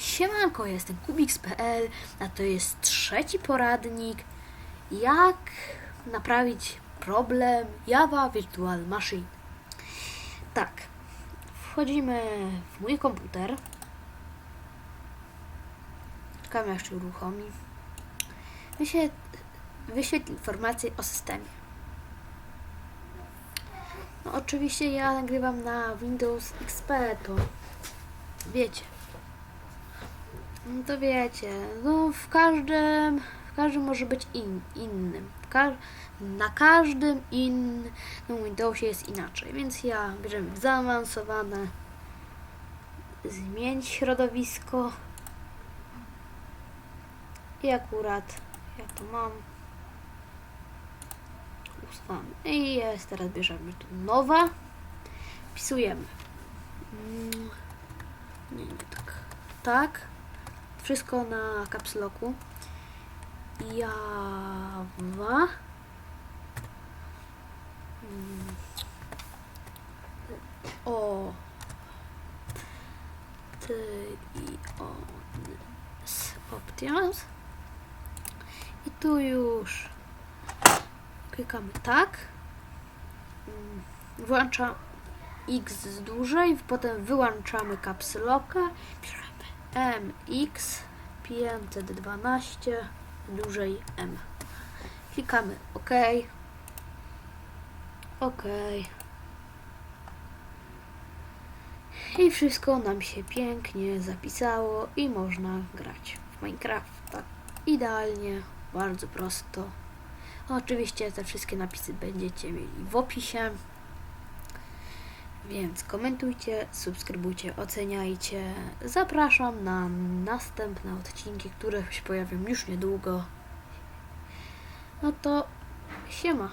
Siemanko, jestem Kubix.pl, a to jest trzeci poradnik, jak naprawić problem Java Virtual Machine. Tak, wchodzimy w mój komputer. Czekamy aż się uruchomi. Wyświetl, wyświetl informacje o systemie. No oczywiście ja nagrywam na Windows XP, to wiecie. No to wiecie, no w każdym, w każdym może być in, innym. W ka- na każdym innym Windowsie jest inaczej, więc ja bierzemy zaawansowane, zmień środowisko i akurat ja to mam. Ustawamy i jest, teraz bierzemy tu nowa, wpisujemy. Mm, Nie, nie tak. Tak. Wszystko na caps locku. Java. Mm. O. Ty i o. S Options. I tu już klikamy tak. Mm, Włącza X z dłużej, potem wyłączamy. Bierzemy MX 512 dłużej M. Klikamy OK. OK. I wszystko nam się pięknie zapisało i można grać w Minecrafta. Idealnie, bardzo prosto. Oczywiście te wszystkie napisy będziecie mieli w opisie. Więc komentujcie, subskrybujcie, oceniajcie. Zapraszam na następne odcinki, które się pojawią już niedługo. No to siema.